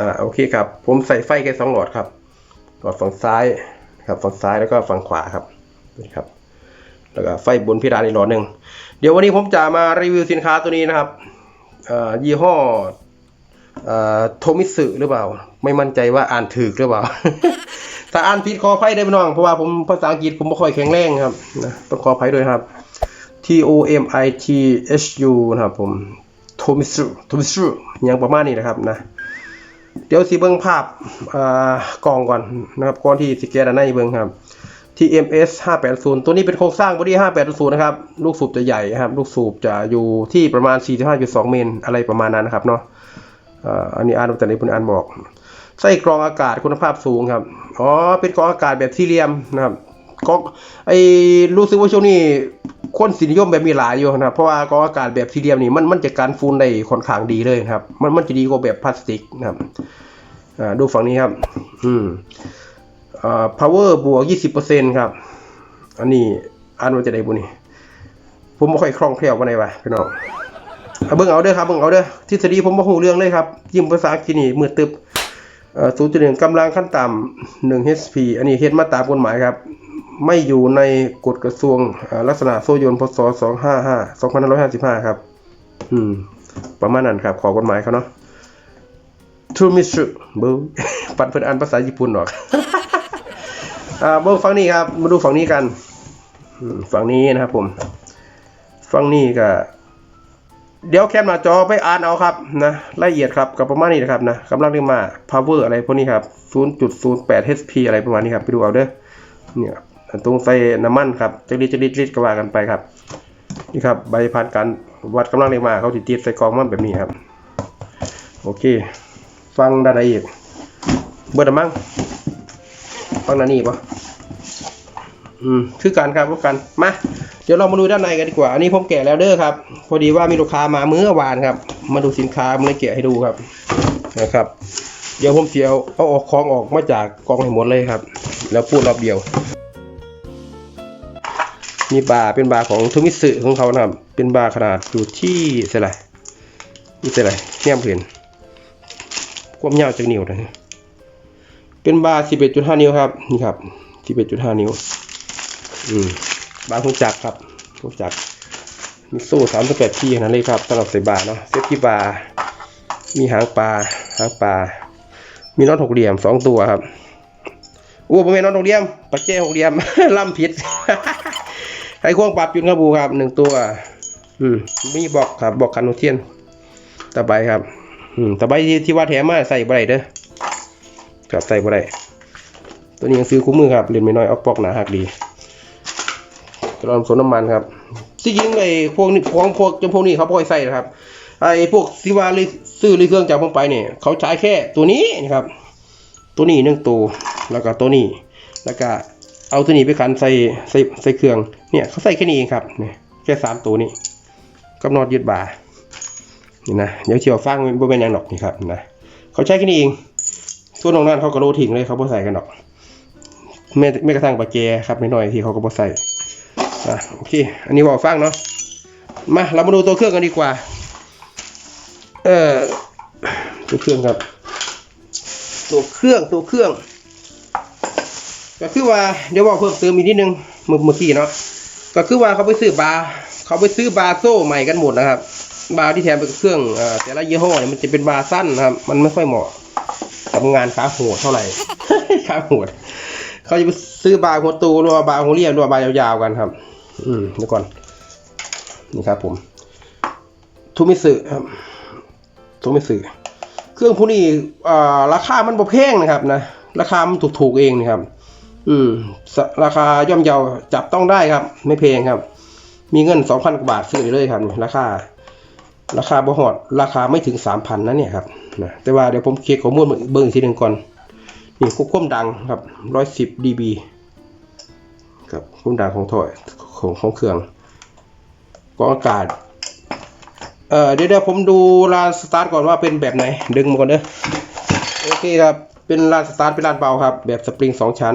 อ่าโอเคครับ ผมใส่ไฟแค่สองหลอดครับ หลอดฝั่งซ้ายครับฝั่งซ้ายแล้วก็ฝั่งขวาครับนี่ครับ แล้วก็ไฟบนเพดานอีกหลอดหนึ่งเดี๋ยววันนี้ผมจะมารีวิวสินค้าตัวนี้นะครับเอ่อยี่ห้อโทมิสึหรือเปล่า ไม่มั่นใจว่าอ่านถูกหรือเปล่า ถ้าอ่านผิดขออภัยได้วยพี่น้อง เพราะว่าผมภาษาอังกฤษผมไม่ค่อยแข็งแรงครับนะต้องขออภัยด้วยครับ T O M I T H U นะครับผมโทมิสึโทมิสึอย่างประมาณนี้นะครับนะ เดี๋ยวสิเบิ่งภาพกล่องก่อนนะครับก่อนที่สิแกะด้านในเบิ่งครับ TMS 580 ตัวนี้เป็นโครงสร้างบอดี้580 นะครับ ลูกสูบจะใหญ่ครับ ลูกสูบจะอยู่ที่ประมาณ 45.2 เมตรอะไรประมาณนั้นนะครับเนาะอันนี้อ่านมาจากในคุณอ่านบอก ไส้กรองอากาศคุณภาพสูงครับ อ๋อ เป็นกรองอากาศแบบสี่เหลี่ยมนะครับ กรองไอ้รู้สึกว่าช่วงนี้คนสินิยมแบบมีหลายอยู่นะครับเพราะว่ากรองอากาศแบบที่เหลี่ยมนี่มันมันจะกันฝุ่นได้ค่อนข้างดีเลยครับ มันมันจะดีกว่าแบบพลาสติกนะครับอ่าดูฝั่งนี้ครับ อืมอ่า power บวก20%ครับ อันนี้อ่านว่าจะได้บุนี่ผมไม่ค่อยคล่องแคล่วปานใดวะพี่น้องเบิ่งเอาเด้อครับเบิ่งเอาเด้อทฤษฎีผมบ่ฮู้เรื่องเลยครับ ยิ้มภาษาอังกฤษนี่มือตึบเอ่อ0.1กำลังขั้นต่ำ1 HP อันนี้เฮ็ดมาตามกฎหมายครับ ไม่อยู่ในกฎกระทรวงลักษณะโซ่ยนพศ255 2555 ครับ อืม ประมาณนั้นครับ ขอกฎหมายเขาเนาะ True m i s t r บูปัดเพิ่อนอ่านภาษาญี่ปุ่นออก อ่าเบิ่งฝั่งนี้ครับ มาดูฝั่งนี้กัน ฝั่งนี้นะครับผม ฝั่งนี้ก็เดี๋ยวแคปหน้าจอไปอ่านเอาครับนะละเอียดครับกับประมาณนี้นะครับนะกำลังเรียกมา power อะไรพวกนี้ครับ 0.08 HP อะไรประมาณนี้ครับ ไปดูเอาเด้อเนี่ย ตรงใส่น้ำมันครับจะรีดจะรีดรีดกว่ากันไปครับ นี่ครับใบผ่านการวัดกำลังเรียกมาเขาติดติดใส่กองมันแบบนี้ครับ โอเค ฟังด้านไหนอีกเบิดแมั้งฟังด้านนี้ปะอืมคือกันครับพวกกันมาเดี๋ยวเรามาดูด้านในกันดีกว่า อันนี้ผมแกะแล้วเด้อครับ พอดีว่ามีลูกค้ามามื้อวานครับ มาดูสินค้ามาเลยแกะให้ดูครับ นะครับ เดี๋ยวผมเสียเอาเอาออกของออกมาจากกองให้หมดเลยครับ แล้วพูดรอบเดียว มีบาร์เป็นบาร์ของทูมิสึของเขานะครับ เป็นบาร์ขนาดอยู่ที่เท่าไหร่นี่เท่าไหร่เนี่ยเห็นความยาวจากนิ้วนะเป็นบาร์11.5 นิ้วครับ นี่ครับ11.5 นิ้ว อืม บาร์ของจักรครับของจักรมีโซ่38ที่นั่นเลยครับสำหรับใส่บาร์เนาะเซฟที่บาร์มีหางปลา หางปลา มีน็อตหกเหลี่ยมสองตัวครับโอ้ผมเป็นน็อตหกเหลี่ยมปัจเจหกเหลี่ยมล่ำผิด ไอ้ควงปรับจุนครับบูครับหนึ่งตัว อืมมีบอกครับบอกคันโนเทียน ต่อไปครับ อืมต่อไปที่ที่ว่าแถมมาใส่บ่ได้เด้อครับใส่บ่ได้ตัวนี้ยังซื้อคู่มือครับเล่นไม่น้อยเอาปอกหนาหักดีกระลอนสนน้ำมันครับที่ยิงไอ้พวกนี้พวกพวกจำพวกนี้เขาบ่ค่อยใส่นะครับไอ้พวกที่ว่าลิซื้อรีเครื่องจากผมไปเนี่ยเขาใช้แค่ตัวนี้นะครับ ตัวนี้หนึ่งตัวแล้วก็ตัวนี้แล้วก็ เอาตัวนี้ไปขันใส่ใส่ใส่เครื่อง เนี่ยเขาใส่แค่นี้เองครับเนี่ยแค่สามตัวนี้กับนอตยึดบ่านี่นะเดี๋ยวเชียวฟังบ่เป็นหยังหรอกนี่ครับนะเขาใช้แค่นี้เองส่วนตรงนั้นเขาก็โลทิ้งเลยเขาบ่ใส่กันหรอกไม่ไม่กระทั่งปากแกครับไม่น้อยที่เขาก็บ่ใส่อะโอเคอันนี้บอกฟังเนาะมาเรามาดูตัวเครื่องกันดีกว่า เออตัวเครื่องครับ ตัวเครื่องตัวเครื่อง ก็คือว่าเดี๋ยวบอกเพิ่มเติมอีกนิดนึงเมื่อเมื่อกี้เนาะก็คือว่าเขาไปซื้อบาร์เขาไปซื้อบาร์โซ่ใหม่กันหมดนะครับ บาร์ที่แถมไปกับเครื่องเอ่อแต่ละยี่ห้อเนี่ยมันจะเป็นบาร์สั้นนะครับ มันไม่ค่อยเหมาะกับงานขาโหดเท่าไหร่ขาโหดเขาจะไปซื้อบาร์หัวตูหรือว่าบาร์หัวเรียบหรือว่าบาร์ยาวๆกันครับ อืมเดี๋ยวก่อนนี่ครับ ผมทูมิสึครับทูมิสึเครื่องพวกนี้อ่าราคามันบ่แพงนะครับนะราคามันถูกๆเองนะครับ อืม ราคาย่อมเยาจับต้องได้ครับ ไม่แพงครับ มีเงินสองพันกว่าบาทซื้อได้เลยครับ ราคา ราคาบ่ฮอด ราคาไม่ถึงสามพันนะเนี่ยครับนะแต่ว่าเดี๋ยวผมเช็คข้อมูลเบิ่งอีกทีหนึ่งก่อน นี่ควบคุมดังครับร้อยสิบดีบีครับควบคุมดังของถอยของของเครื่องกองอากาศเอ่อเดี๋ยวเดี๋ยวผมดูลานสตาร์ทก่อนว่าเป็นแบบไหน ดึงมาก่อนเด้อโอเคครับ เป็นลานสตาร์ทเป็นลานเบาครับ แบบสปริงสองชั้น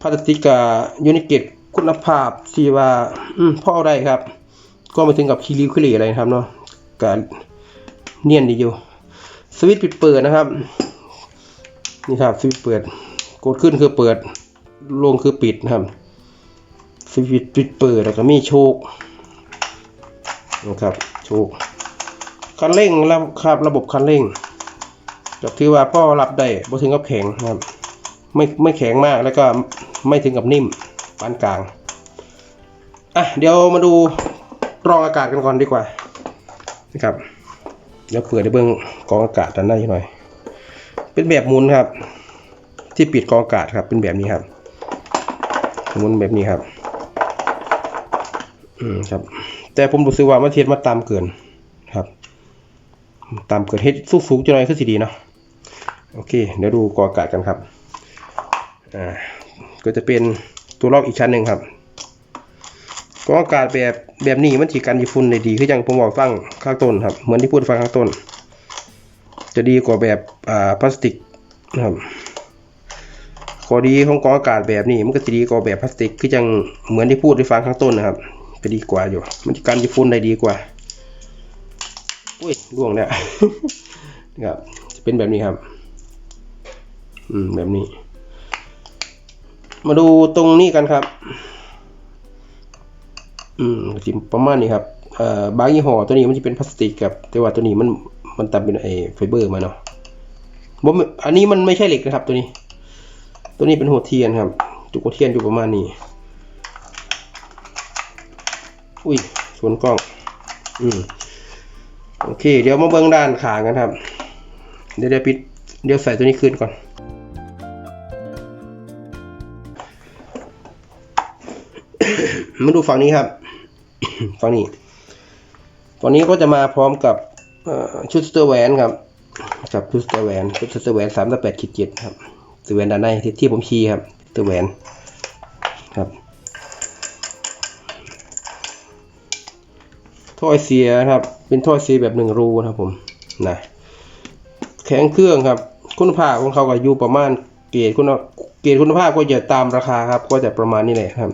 พลาสติกกับยูนิเกตคุณภาพที่ว่าอืมพอได้ครับ ก็ไม่ถึงกับคีริวคีรีอะไรนะครับเนาะการเนียนดีอยู่สวิตช์ปิดเปิดนะครับ นี่ครับสวิตช์เปิด กดขึ้นคือเปิด ลงคือปิดนะครับ สวิตช์ปิดเปิดแล้วก็มีโชคนะครับโชคคันเร่งแล้วครับระบบคันเร่ง ก็ถือว่าพ่อรับได้บ่ถึงกับแข็งนะครับไม่ไม่แข็งมากแล้วก็ไม่ถึงกับนิ่มปานกลางอะเดี๋ยวมาดูกรองอากาศกันก่อนดีกว่านะครับเดี๋ยวเปิดได้เบื้องกรองอากาศด้านในหน่อย เป็นแบบหมุนครับ ที่ปิดกรองอากาศครับ เป็นแบบนี้ครับหมุนแบบนี้ครับ อืมครับ แต่ผมรู้สึกว่ามันเทียดมาตามเกินครับ ตามเกิดเฮ็ดสูงๆจะหน่อยคือสิดีเนาะ โอเค เดี๋ยวดูกออากาศกันครับ อ่า ก็จะเป็นตัวล็อกอีกชั้นหนึ่งครับกออากาศแบบแบบนี้มันถีกันยีฝุ่นได้ดีคืออย่างผมบอกฟังข้างต้นครับ เหมือนที่พูดฟังข้างต้น จะดีกว่าแบบอ่าพลาสติกนะครับข้อดีของกออากาศแบบนี้มันก็จะดีกว่าแบบพลาสติกคืออย่างเหมือนที่พูดให้ฟังข้างต้นนะครับจะดีกว่าอยู่ มันจะกันยีฝุ่นได้ดีกว่าอุ้ยร่วงเนี่ยนะครับจะเป็นแบบนี้ครับ อืมแบบนี้ มาดูตรงนี้กันครับ อืมจิประมาณนี้ครับเอ่อบางยี่ห้อตัวนี้มันจะเป็นพลาสติกครับแต่ว่าตัวนี้มันมันทำเป็นไอไฟเบอร์มาเนาะผมอันนี้มันไม่ใช่เหล็กนะครับตัวนี้ ตัวนี้เป็นหัวเทียนครับ จุกหัวเทียนอยู่ประมาณนี้ อุ้ยสวนกล้อง อืมโอเค เดี๋ยวมาเบื้งด้านขางกันครับ เดี๋ยวเดี๋ยวปิด เดี๋ยวใส่ตัวนี้คืนก่อน มาดูฝั่งนี้ครับ ฝั่งนี้ ฝั่งนี้ก็จะมาพร้อมกับชุดสเตอร์แวนครับ กับชุดสเตอร์แวนชุดสเตอร์แวนสามแปดขีดเจ็ดครับสเตอร์แวนด้านในที่ที่ผมชี้ครับสเตอร์แวนครับท่อไอเสียครับ เป็นท่อไอเสียแบบหนึ่งรูนะครับผมนะแข็งเครื่องครับ คุณภาพของเขาก็อยู่ประมาณเกรดคุณเกรดคุณภาพก็จะตามราคาครับ ก็จะประมาณนี้แหละครับ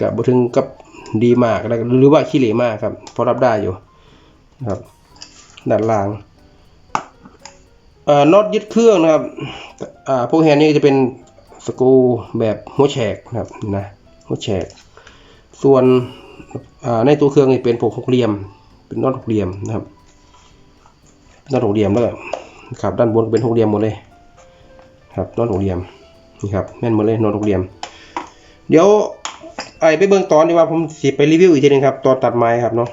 กับบถึงกับดีมากแล้วหรือว่าขี้เหร่มากครับพอรับได้อยู่นะครับด้านล่างเอ่อน็อตยึดเครื่องนะครับอ่าพวกแฮนนี่จะเป็นสกรูแบบหัวแฉกนะครับนะหัวแฉก ส่วนอ่าในตัวเครื่องนี่เป็นพวกหกเหลี่ยม เป็นน็อตหกเหลี่ยมนะครับน็อตหกเหลี่ยมแล้วครับด้านบนเป็นหกเหลี่ยมหมดเลยครับน็อตหกเหลี่ยมนี่ครับแม่นหมดเลยน็อตหกเหลี่ยม เดี๋ยว ไอไปเบิ่งตอนดีว่าผมสิไปรีวิวอีกทีหนึงครับตอนตัดไม้ครับเนาะ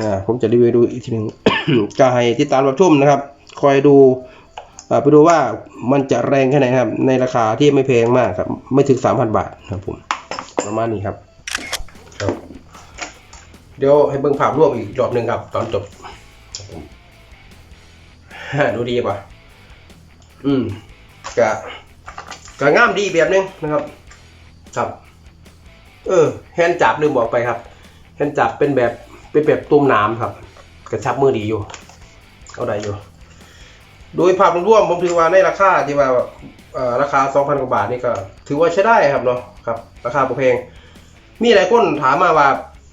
อ่าผมจะรีวิวดูอีกทีหนึงก็ให้ติดตามรับชมนะครับ คอยดูอ่าไปดูว่ามันจะแรงแค่ไหนครับ ในราคาที่ไม่แพงมากครับ ไม่ถึง3,000บาทครับผมประมาณนี้ครับครับ เดี๋ยวให้เบิ่งภาพรวมอีกรอบหนึ่งครับ ตอนจบดูดีป่ะอืมกะกะงามดีแบบนึงนะครับ ครับ เออแฮนจับลืมบอกไปครับแฮนจับเป็นแบบเป็นแบบตุ้มน้ำครับ กระชับมือดีอยู่ เอาได้อยู่ โดยภาพรวมผมถือว่าในราคาที่ว่าราคา 2,000 กว่าบาทนี่ก็ ถือว่าใช้ได้ครับเนาะครับ ราคาบ่แพงมีหลายคนถามมาว่า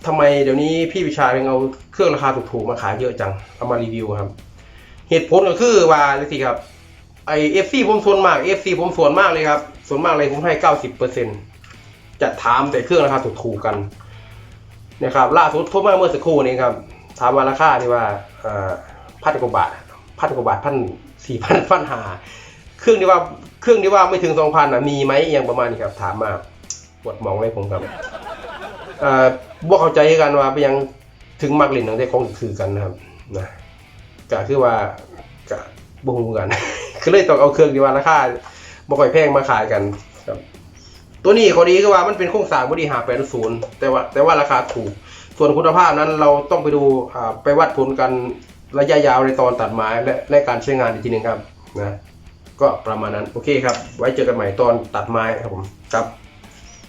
ทำไมเดี๋ยวนี้พี่วิชาถึงเอาเครื่องราคาถูกๆมาขายเยอะจัง เอามารีวิวครับ เหตุผลก็คือว่าสิครับไอเอฟซีผมส่วนมากเอฟซีผมส่วนมากเลยครับ ส่วนมากเลยผมให้เก้าสิบเปอร์เซ็น จะถามแต่เครื่องราคาถูกๆกันนะครับล่าสุดโทรมาเมื่อสักครู่นี้ครับถามว่าราคาที่ว่าพันกว่าบาทพันกว่าบาทพันสี่พันพันหาเครื่องที่ว่าเครื่องที่ว่าไม่ถึงสองพันอะมีไหมอย่างประมาณนี้ครับ ถามมาปวดมองเลยผมครับเอ่อบ่เข้าใจกันว่าไปยังถึงมักเล่นของได้ของคือกันนะครับนะก็คือว่าก็บ่ฮู้กันคือเลยต้องเอาเครื่องที่ว่าราคาบ่ค่อยแพงมาขายกันครับ ตัวนี้ข้อดีคือว่ามันเป็นโครงสร้างบอดี้580แต่ว่าแต่ว่าราคาถูก ส่วนคุณภาพนั้นเราต้องไปดูอ่าไปวัดผลกันระยะยาวในตอนตัดไม้และและการใช้งานอีกทีหนึ่งครับนะก็ประมาณนั้นโอเคครับ ไว้เจอกันใหม่ตอนตัดไม้ครับผมครับ